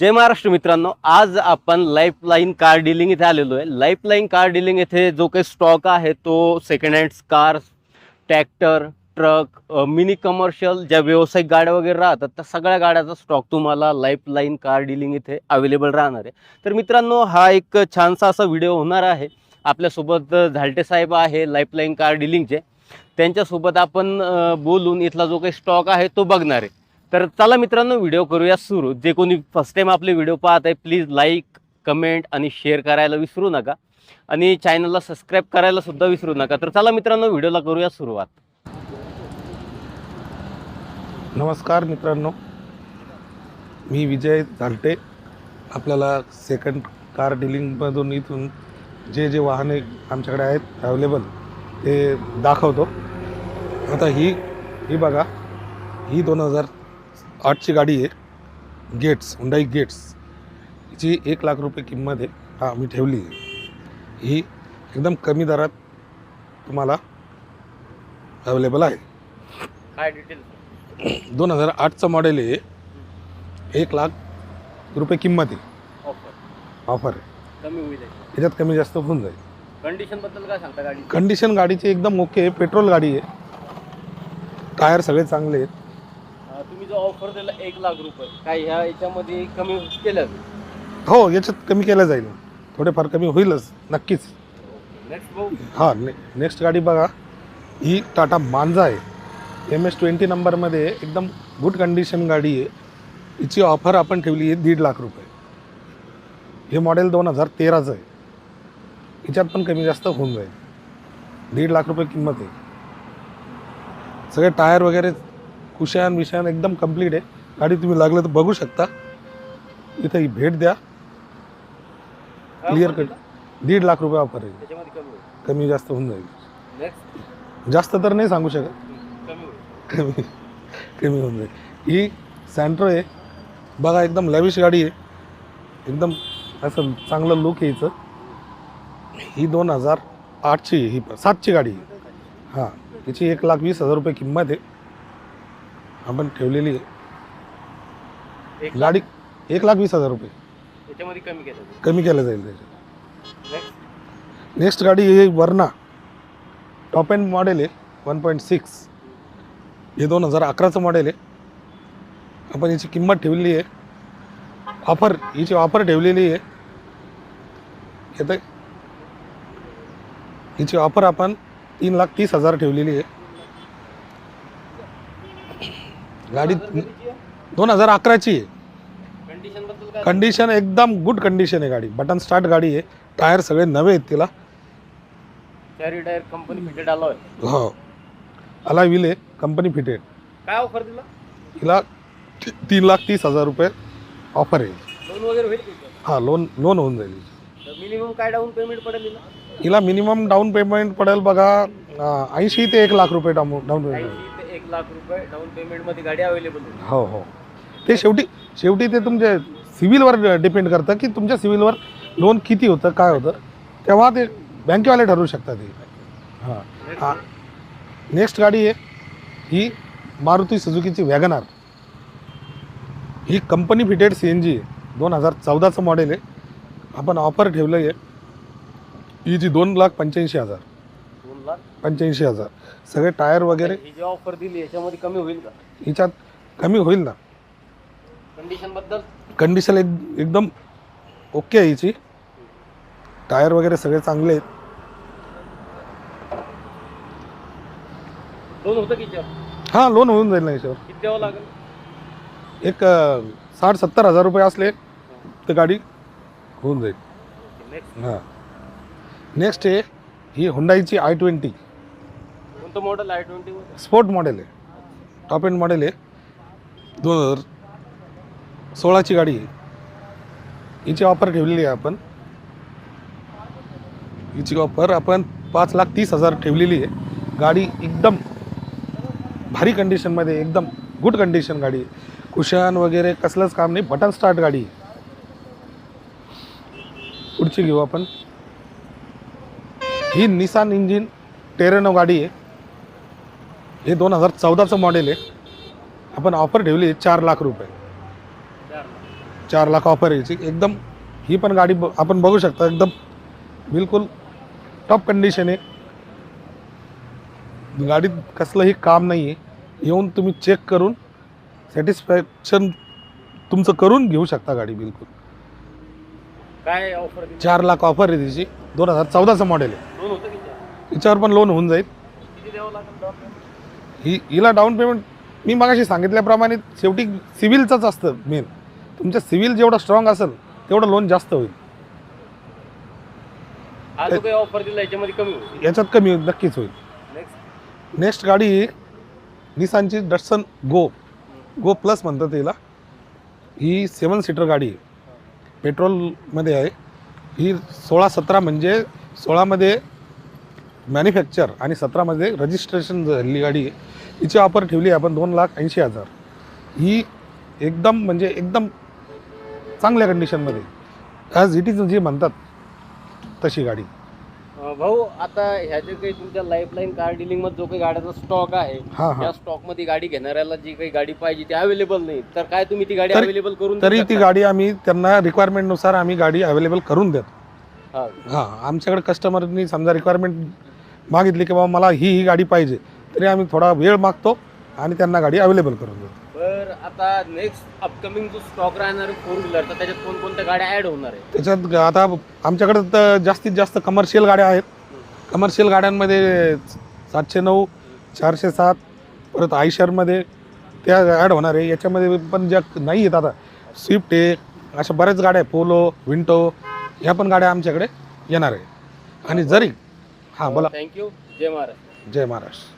जय महाराष्ट्र मित्रांनो आज आपण लाईफलाईन कार डीलिंग इथे आलेलो आहे. लाईफलाईन कार डीलिंग येथे जो काही स्टॉक आहे तो second hand cars tractor truck mini commercial ज्या व्यावसायिक गाड्या वगैरे राहतात त्या सगळ्या गाड्याचा स्टॉक तुम्हाला लाईफलाईन कार डीलिंग इथे अवेलेबल राहणार आहे. तर मित्रांनो हा एक छानसा असा व्हिडिओ होणार आहे. आपल्यासोबत झालटे साहेब आहे लाईफलाईन कार डीलिंगचे त्यांच्यासोबत आपण बोलून इथला जो काही स्टॉक आहे तो बघणार आहे. तर चला मित्रांनो व्हिडिओ करूया सुरू. जे कोणी फर्स्ट टाईम आपले व्हिडिओ पाहत आहे प्लीज लाईक कमेंट आणि शेअर करायला विसरू नका. आणि चॅनलला सबस्क्राईब करायला सुद्धा विसरू नका. तर चला मित्रांनो व्हिडिओला करूया सुरुवात. नमस्कार मित्रांनो. मी विजय झालटे आपल्याला सेकंड कार डिलिंगमधून इथून जे जे वाहने आमच्याकडे आहेत अवेलेबल ते दाखवतो. आता ही ही बघा ही दोन हजार आठची गाडी आहे. Getz Hyundai Getz. हिची एक लाख रुपये किंमत आहे. हा मी ठेवली आहे. ही एकदम कमी दरात तुम्हाला अवेलेबल आहे. काय डिटेल दोन हजार आठचं मॉडेल आहे. एक लाख रुपये किंमत आहे. ऑफर ऑफर आहे. कमी होईल याच्यात कमी जास्त होऊन जाईल. कंडिशनबद्दल काय सांगता गाडी कंडिशन गाडीची एकदम ओके पेट्रोल गाडी आहे. टायर सगळे चांगले आहेत. तुम्ही जो ऑफर दिला एक लाख रुपये. काय ह्या याच्यामध्ये कमी केलं? हो याच्यात कमी केलं जाईल. थोडेफार कमी होईलच नक्कीच. नेक्स्ट भाऊ हां ने नेक्स्ट गाडी बघा. ही टाटा मांजा आहे. एम एस ट्वेंटी नंबरमध्ये एकदम गुड कंडिशन गाडी आहे. हिची ऑफर आपण ठेवली आहे दीड लाख रुपये. हे मॉडेल दोन हजार तेराचं आहे. हिच्यात पण कमी जास्त होऊन जाईल. दीड लाख रुपये किंमत आहे. सगळे टायर वगैरे कुशान विशान एकदम कंप्लीट आहे. गाडी तुम्ही लागलं तर बघू शकता. इथं ही भेट द्या. क्लिअर कट दीड लाख रुपये ऑफर आहे. कमी जास्त होऊन जाईल. जास्त तर नाही सांगू शकत. कमी कमी होऊन जाईल. ही सँट्रो आहे. बघा एकदम लॅविश गाडी आहे. एकदम असं चांगलं लुक आहे हिचं. ही दोन हजार आठची ही सातची गाडी आहे. हां हिची एक लाख वीस हजार रुपये किंमत आहे. आपण ठेवलेली आहे. एक गाडी एक लाख वीस हजार रुपये. त्याच्यामध्ये कमी केलं कमी केलं जाईल त्याच्यात. नेक्स्ट नेक्स्ट गाडी आहे वर्ना टॉप एंड मॉडेल आहे वन पॉईंट सिक्स हे दोन हजार अकराचं मॉडेल आहे. आपण याची किंमत ठेवलेली आहे. ऑफर हिची ऑफर ठेवलेली आहे. येतं हिची ऑफर आपण तीन लाख तीस हजार ठेवलेली आहे. गाडी दोन हजार अकराची आहे. कंडिशन एकदम गुड कंडिशन आहे गाडी. बटन स्टार्ट गाडी आहे. टायर सगळे नवे आहेत तिला. चारी टायर कंपनी फिटेड आलो आहे हो. व्हील आहे. कंपनी फिटेड काय ऑफर दिला? हिला ती- तीन लाख तीस हजार रुपये ऑफर आहे. लोन वगैरे होईल का हां लोन लोन होऊन जाईल. मिनिमम काय डाऊन पेमेंट पडेल हिला? हिला मिनिमम डाऊन पेमेंट पडेल बघा ऐंशी ते एक लाख रुपये डाऊन डाऊन पेमेंट एक लाख रुपये डाऊन पेमेंटमध्ये गाडी अवेलेबल हो हो. ते शेवटी शेवटी ते तुमच्या सिव्हिलवर डिपेंड करतं की तुमच्या सिव्हिलवर लोन किती होतं काय होतं तेव्हा ते बँकेवाले ठरवू शकतात ते. हां. हां. नेक्स्ट गाडी आहे ही मारुती सुझुकीची वॅगनार ही company fitted C N G आहे. दोन हजार चौदाचं मॉडेल आहे. आपण ऑफर ठेवलं आहे. ही जी दोन लाख पंच्याऐंशी हजार. दोन पंच्याऐंशी हजार. सगळे टायर वगैरे ही जी ऑफर दिली याच्यामध्ये कमी होईल का? हिच्यात कमी होईल ना. कंडिशनबद्दल? कंडिशन एक एकदम ओके आहे हिची. टायर वगैरे सगळे चांगले आहेत. लोन होतं की याच्यावर? हां लोन होऊन जाईल ना याच्यावर किती द्यावं लागेल? एक अं, साठ सत्तर हजार रुपये असले तर गाडी होऊन जाईल. नेक्स्ट हां. नेक्स्ट आहे ही हुंडाईची आय ट्वेंटी. कोणतं model i twenty sport model आहे. टॉप एंड मॉडेल आहे. दोन हजार सोळाची गाडी आहे. हिची ऑफर ठेवलेली आहे आपण. हिची ऑफर आपण पाच लाख तीस हजार ठेवलेली आहे. गाडी एकदम भारी कंडिशनमध्ये एकदम गुड कंडिशन गाडी आहे. कुशन वगैरे कसलंच काम नाही. बटन स्टार्ट गाडी आहे. पुढची घेऊ आपण. ही निसान इंजिन टेरेनो गाडी आहे. हे दोन हजार चौदाचं मॉडेल आहे. आपण ऑफर ठेवली आहे चार लाख रुपये. चार लाख ऑफर यायची याची. एकदम ही पण गाडी ब- आपण बघू शकता एकदम बिलकुल टॉप कंडिशन आहे. गाडीत कसलंही काम नाही आहे येऊन तुम्ही चेक करून सॅटिस्फॅक्शन तुमचं करून घेऊ शकता गाडी बिलकुल. काय ऑफर चार लाख ऑफर आहे त्याची दोन हजार चौदाचं मॉडेल आहे. लोन होतं की नाही? हिच्यावर पण लोन होऊन जाईल. किती द्यावं लागेल down payment? ही हिला डाऊन पेमेंट मी मगाशी सांगितल्याप्रमाणे शेवटी सिव्हिलचंच असतं मेन तुमचं सिव्हिल जेवढं स्ट्रॉंग असेल तेवढं लोन जास्त होईल. जो काही ऑफर दिला याच्यामध्ये कमी होईल. याच्यात कमी होईल नक्कीच होईल. नेक्स्ट नेक्स्ट गाडी निसानची डटसन गो गो प्लस म्हणतात तिला. ही सेवन सीटर गाडी आहे. पेट्रोलमध्ये आहे. ही सोळा सतरा म्हणजे सोळामध्ये मॅन्युफॅक्चर आणि सतरामध्ये रजिस्ट्रेशन झालेली गाडी आहे हिची ऑफर ठेवली आहे आपण दोन लाख ऐंशी हजार. ही एकदम म्हणजे एकदम चांगल्या कंडिशनमध्ये ॲज इट इज जी म्हणतात तशी गाडी. भाऊ आता ह्या जे काही तुमच्या लाईफलाईन कार डिलिंगमध्ये जो काही गाड्याचा स्टॉक आहे हां हां. त्या स्टॉकमध्ये गाडी घेणाऱ्याला जी काही गाडी पाहिजे ती अवेलेबल नाही. तर काय तुम्ही ती गाडी तरी- अवेलेबल करून तरी ती? गाडी आम्ही त्यांना रिक्वायरमेंटनुसार आम्ही गाडी अवेलेबल करून देतो. हा. हां आमच्याकडे कस्टमरनी समजा रिक्वायरमेंट मागितली की बाबा मला ही ही गाडी पाहिजे तरी आम्ही थोडा वेळ मागतो आणि त्यांना गाडी अवेलेबल करून देतो. बर. आता नेक्स्ट अपकमिंग जो स्टॉक राहणार फोर त्याच्यात कोणकोणत्या गाड्या ऍड होणार आहे त्याच्यात आता आमच्याकडे तर जास्तीत जास्त कमर्शियल गाड्या आहेत. कमर्शियल गाड्यांमध्ये सातशे नऊ चारशे सात परत आयशरमध्ये त्या ॲड होणार आहे. याच्यामध्ये पण ज्या नाही आहेत आता स्विफ्ट आहे अशा बऱ्याच गाड्या आहे पोलो विंटो ह्या पण गाड्या आमच्याकडे येणार आहे. आणि जरी हां बोला. थँक्यू जय महाराज जय महाराष्ट्र.